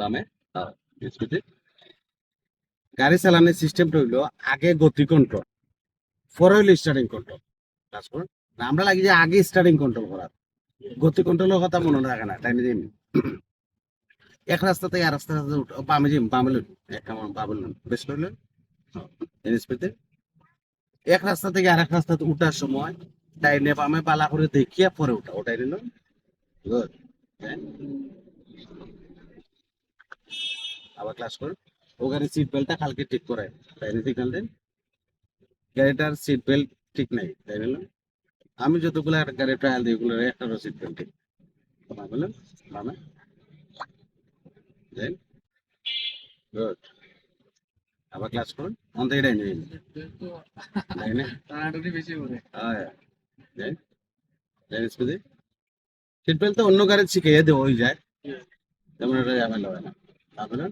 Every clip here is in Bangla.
হ্যাঁ, স্পিডে গাড়ি চালানোর সিস্টেমটা হইল আগে গতি কন্ট্রোল পরে হইল স্টার্টিং কন্ট্রোল আমরা লাগি যে আগে স্টার্টিং কন্ট্রোল করার গতি কন্ট্রোলের কথা মনে রাখে না তাই দিন এক রাস্তা থেকে আর রাস্তা রাস্তা উঠ বামে যাই বামে লইন এক বামে লইন বেশ করলেন স্পিডে এক রাস্তা থেকে আরেক রাস্তাতে উঠার সময় ডাইনে বামে পালা করে দেখিয়া পরে উঠা ওটাই নিল আবার ক্লাস করুন। ও গাড়ির সিট বেল্টটা কালকে ঠিক করে ডাইনে সিগন্যাল দেন? গাড়িটার সিট বেল্ট ঠিক নাই, তাই নিল আমি যতগুলো গাড়ি ট্রায়াল দিই, ওগুলোর একটারও সিট বেল্ট ঠিক বললেন বামে দেন। গুড আবার ক্লাস করুন। অন থেকে ডাইনে ডাইনে টানাটানি বেশি করে হ্যাঁ দেন। দেন স্পিডে সিট বেল্ট তো অন্য গাড়ি শিখিয়ে দেওয়া হয়ে যায়। তেমন এটা ঝামেলা হয় না। তারপরে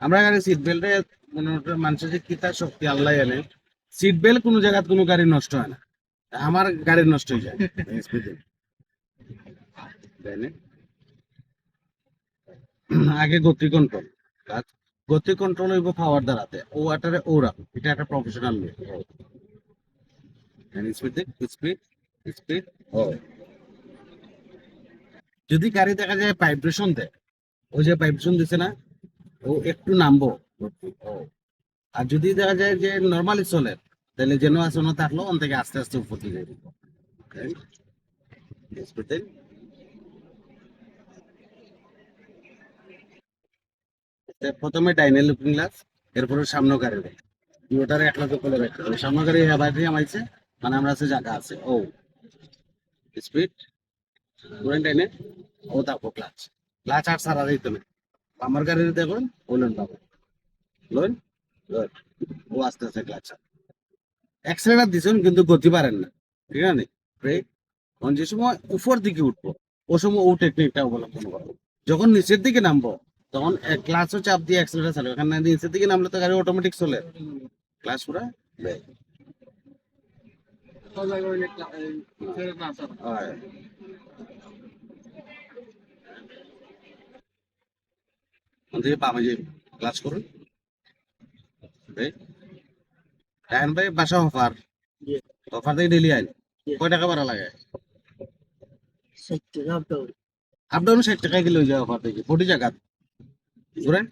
আমরা গাড়ি সিট বেল্টে মনে মানুষের যে কিতা শক্তি আল্লাহ জানে। সিট বেল্ট কোনো জায়গায় কোনো গাড়ি নষ্ট হয় না। আমার গাড়ি নষ্ট হয়ে যায়? আগে গতি কন্ট্রোল কাজ গতি কন্ট্রোল হইব পাওয়ার দ্বারাতে। ও ওয়াটারে ও রাখো। এটা একটা প্রফেশনাল স্পিড স্পিড স্পিড ও যদি গাড়ি দেখা যায় ভাইব্রেশন দেয়, ওই যে ভাইব্রেশন দিছে না, ও একটু নামবো। আর যদি দেখা যায় যে নর্মালি চলে, তাহলে যেন আছে না থাকল ওন থেকে আস্তে আস্তে উপর দিকে প্রথমে ডাইনে লুকিং গ্লাস এরপরে সামনে গাড়ি দেয় ওটারে একলা করে রাখতে সামনে গাড়ি বাইরে আমাইছে মানে আমরা আছে, জায়গা আছে। ও। স্পিড ডাইনে? তারপর ক্লাচ ক্লাচ আর সারা দিতে না আমার গাড়ির দেখুন বলুন বাবু লোন ও আস্তে আস্তে ক্লাচ অ্যাক্সিলেটার দিছেন, কিন্তু গতি পারেন না। ঠিক আছে? ব্রেক তখন যে সময় উপর দিকে উঠবো, ও সময় ও টেকনিকটা অবলম্বন করব। যখন নিচের দিকে নামবো, তখন ক্লাসও চাপ দিয়ে অ্যাক্সিলেটার চালাবে। এখানে নিচের দিকে নামলে তো গাড়ি অটোমেটিক চলে। ক্লাস পুরা ব্রেক স্যার হয়। ওদিকে বামে যে ক্লাস করুন। টাইম ভাই বাসা অফার। অফার থেকে ডেলি আইন। কয় টাকা ভাড়া লাগে? আপ ডাউন ষাট টাকা কিলো যায় অফার থেকে। ফোর্টি টাকা ঘুরেন।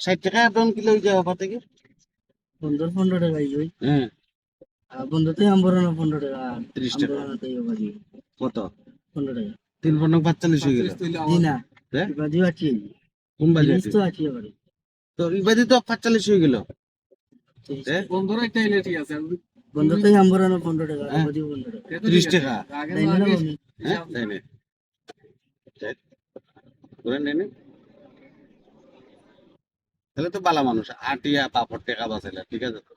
ষাট টাকা আপ ডাউন কিলো যায় অফার থেকে? পনেরো পনেরো টাকা হ্যাঁ। বন্ধুতে আম্বরানো পনেরো টাকা। তিরিশ টাকা। কত? পনেরো টাকা। তিন পনেরো পাঁচচল্লিশ হয়ে গেল। না হ্যাঁ? বাজিও কোন বাজে জিনিস তো আছে এবারে। তো ইবাদি তো পাঁচচল্লিশ গেল? বন্ধুরা একটা এলে ঠিক আছে বন্ধুতে আম্বরানো পনেরো টাকা। পনেরো টাকা। ত্রিশ টাকা। আগে তাই তো না আগে বন্ধু? তাই না। তাই? করেন তাহলে তো বালা মানুষ। আটিয়া পাপড় টেকা বাঁচাইলা ঠিক আছে তো?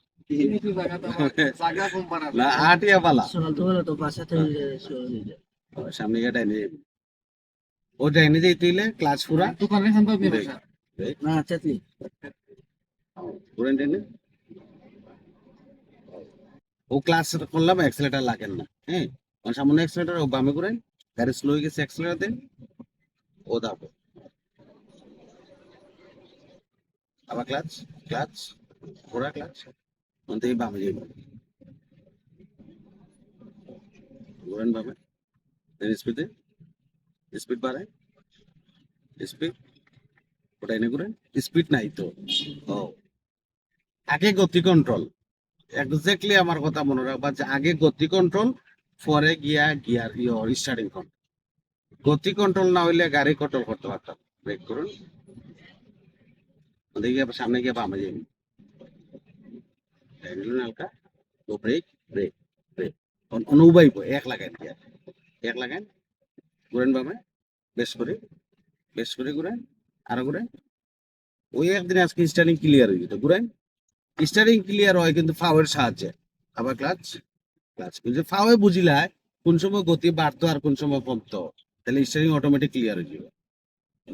আটিয়া বালা। সামনে গিয়ে ডাইনে ও যেই তুইলে ক্লাস পুরা। দোকানে খান স্যার না চাতলি করেন ডাইনে। ও ক্লাস করলাম অ্যাক্সিলেটার লাগেন না। হ্যাঁ? সামনে অ্যাক্সিলেটার ও বামে করেন গাড়ি স্লো হয়ে গেছে অ্যাক্সিলেটার দেন ও দাবো আবার ক্লাচ ক্লাচ ঘোড়া ক্লাচ ওন থেকে বামে যাইব ঘোরেন বামে। দেন স্পিডে স্পিড বাড়ায় স্পিড ওটা এনে করেন স্পিড নাই তো ও আগে গতি কন্ট্রোল এক্স্যাক্টলি আমার কথা মনে রাখবা যে আগে গতি কন্ট্রোল পরে গিয়া গিয়ার ইয়র স্টার্টিং কন্ট্রোল গতি কন্ট্রোল না হইলে গাড়ি কন্ট্রোল করতে পারতাম ব্রেক করুন ওদিকে গিয়ে সামনে গিয়ে বামে যাই হালকা তো ব্রেক ব্রেক ব্রেক অনুবাইব এক লাগাই গিয়া এক লাগান, ঘুরেন বামে বেশ করে বেশ করে ঘুরেন, আরও ঘুরেন। ওই একদিন আজকে স্টার্টিং ক্লিয়ার হয়ে যেত ঘুরেন। স্টারিং ক্লিয়ার হয় কিন্তু ফাওয়ের সাহায্যে। আবার ক্লাচ ক্লাচ কিন্তু ফাওয়ে বুঝিলায় কোন সময় গতি বাড়তো আর কোন সময় কমতো। তাহলে স্টারিং অটোমেটিক ক্লিয়ার হয়ে যাবে।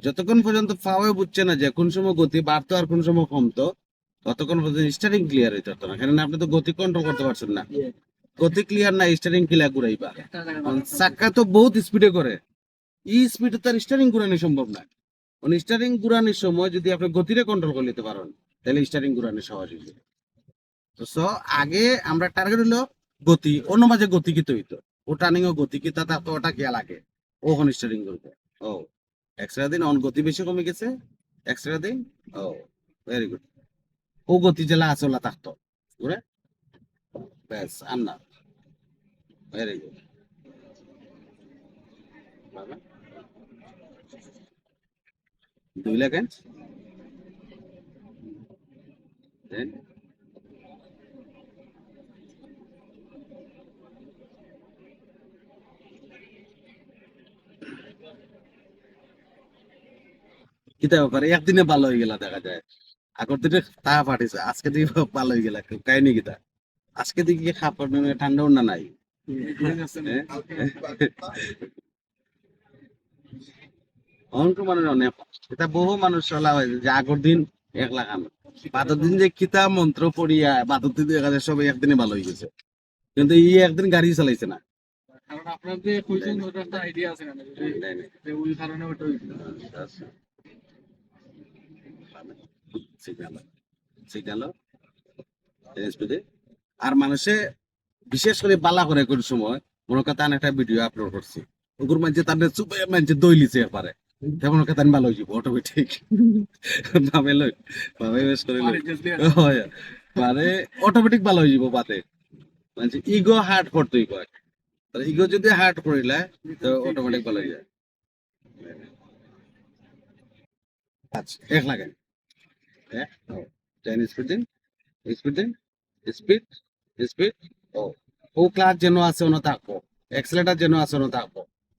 যতক্ষণ পর্যন্ত ফাওয়ে বুঝছে না যে কোন সময় গতি বাড়তো আর কোন সময় কমতো, ততক্ষণ পর্যন্ত স্টারিং ক্লিয়ার হইতে পারতো না। কারণ আপনি তো গতি কন্ট্রোল করতে পারছেন না। গতি ক্লিয়ার না স্টারিং ক্লিয়ার ঘুরাইবা। চাক্কা তো বহুত স্পিডে করে এই স্পিডে তার স্টারিং ঘুরানো সম্ভব না। স্টারিং ঘুরানোর সময় যদি আপনি গতিরে কন্ট্রোল করে নিতে পারেন, তাহলে স্টারিং ঘুরানো সহজ হয়ে যাবে। তো সো, আগে আমরা টার্গেট হলো গতি, অন্য মাঝে গতি কি হইতো। ও টার্নিং ও গতি কি তা তো ওটা খেয়াল লাগে ওখানে স্টারিং করবে। ও এক্সট্রা দিন অন গতি বেশি কমে গেছে। এক্সট্রা দিন, ও ভেরি গুড ও গতি জেলা আছে, ওলা থাকতো ঘুরে। ব্যাস, আর ভেরি গুড কিতা ব্যাপারে একদিনে ভালো হয়ে গেলা দেখা যায়। আগর দিনে তা পাঠিয়েছে, আজকে দিকে ভালো হয়ে গেলা কাহিনী কিতা আজকে দিকে খাবার ঠান্ডা উন্না নাই? অঙ্ক মানে অনেক। এটা বহু মানুষ চলা হয়েছে যে আগর দিন এক লাগানো বাদর দিন যে কিতা মন্ত্র পড়িয়া বাদর দিন দেখা যায় সবাই একদিনে ভালো হয়ে গেছে। কিন্তু ই একদিন গাড়ি চালাইছে না। কারণ আপনার যে কইছেন ওটা একটা আইডিয়া আছে না যে ওই কারণে ওটা হইছে। সিগন্যাল সিগন্যাল আর মানুষে বিশেষ করে বালা করে কোন সময় মনে কথা একটা ভিডিও আপলোড করছি। ওগুর মাঝে তাদের চুপে মাঝে দইলিছে এবারে তেমন কথা আমি ভালো যাব অটোমেটিক ভাবে লই ভাবে বেশ করে লই। হয়। মানে অটোমেটিক ভালো হয়ে যাব বাতে মানে ইগো হার্ট করতেই কয় ইগো যদি হার্ট করিলে তো অটোমেটিক ভালো হয়ে যায়। আচ্ছা এক লাগে এক টেন স্পিড দিন স্পিড দিন স্পিড স্পিড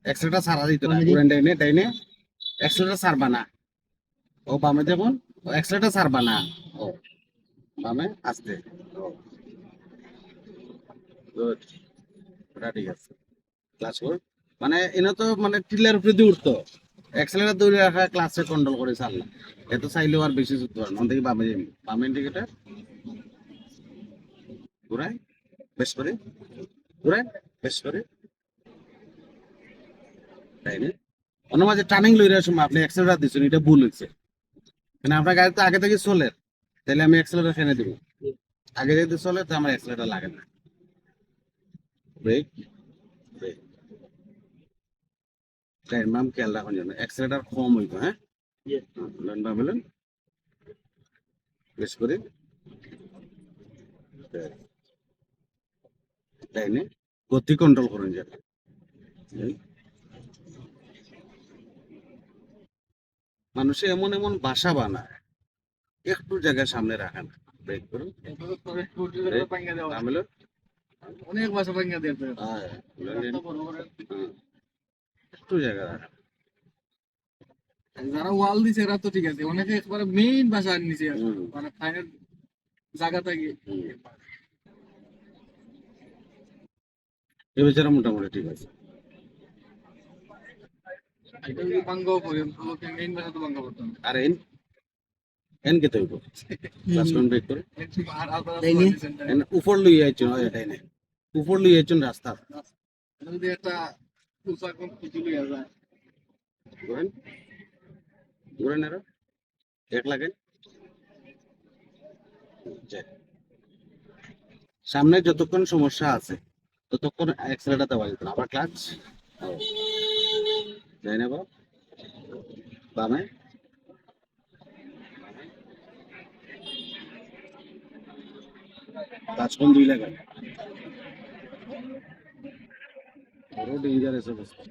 এক্সেলেটার সারা দিতে না ঘুরেন ডাইনে ডাইনে এক্সেলেটার সারবা না ও বামে যেমন সারবা না ও বামে আস্তে। গুড ওটা ঠিক আছে। ক্লাস কর মানে এনে তো মানে টিলার উপরে দিয়ে উঠতো। এক্সেলেটার দৌড়ে রাখা ক্লাসে কন্ট্রোল করে চালনা এত চাইলেও আর বেশি হয় মন থেকে বামে যাবি বামে ইন্ডিকেটার ঘুরাই। বেশ করে ঘুরাই বেশ করে তাই না অন্য মাঝে টার্নিং লইরার সময় আপনি এক্সেলেটার দিচ্ছেন এটা ভুল হয়েছে মানে আপনার গাড়ি তো আগে থেকে চলে তাহলে আমি এক্সেলেটার ফেনে দিব। আগে যদি চলে তো আমার এক্সেলেটার লাগে না। ব্রেক ব্রেক তাই ম্যাম খেয়াল রাখুন যেন এক্সেলেটার কম হইতো হ্যাঁ? বলেন বা বলেন। বেশ করে তাই না? গতি কন্ট্রোল করুন যেন মানুষে এমন এমন বাসা বানায় একটু জায়গা সামনে রাখে না। ব্রেক করুন। হয়। অনেক বাসা পাঙ্গা দিয়ে। হ্যাঁ। হুম। একটু জায়গা রাখা যারা ওয়াল দিছে এরা তো ঠিক আছে। অনেকে একবারে মেইন বাসা নিচে মানে ফাইনাল জায়গা থাকে এ বেচারা মোটামুটি ঠিক আছে। এটা যদি পাঙ্গাও করে লোকে মেইন বাসা তো পাঙ্গা করতাম আর এন এন কে তৈব ক্লাস ব্রেক করে। আর আপনারা তাই নি? এন উপর লই আইছুন এটাই না উপর লই আইছুন রাস্তা। যদি একটা উঁচা কোন কিছু লিয়া যায়। ঘুরেন। ঘুরেন আরও। এক লাগে সামনে যতক্ষণ সমস্যা আছে। ততক্ষণ অ্যাক্সেলেটার দেওয়া যেত না আবার ক্লাচ যাই না বাবা বামে। পাঁচক্ষণ দুই লাগে বড় ডেঞ্জারাস অবস্থা।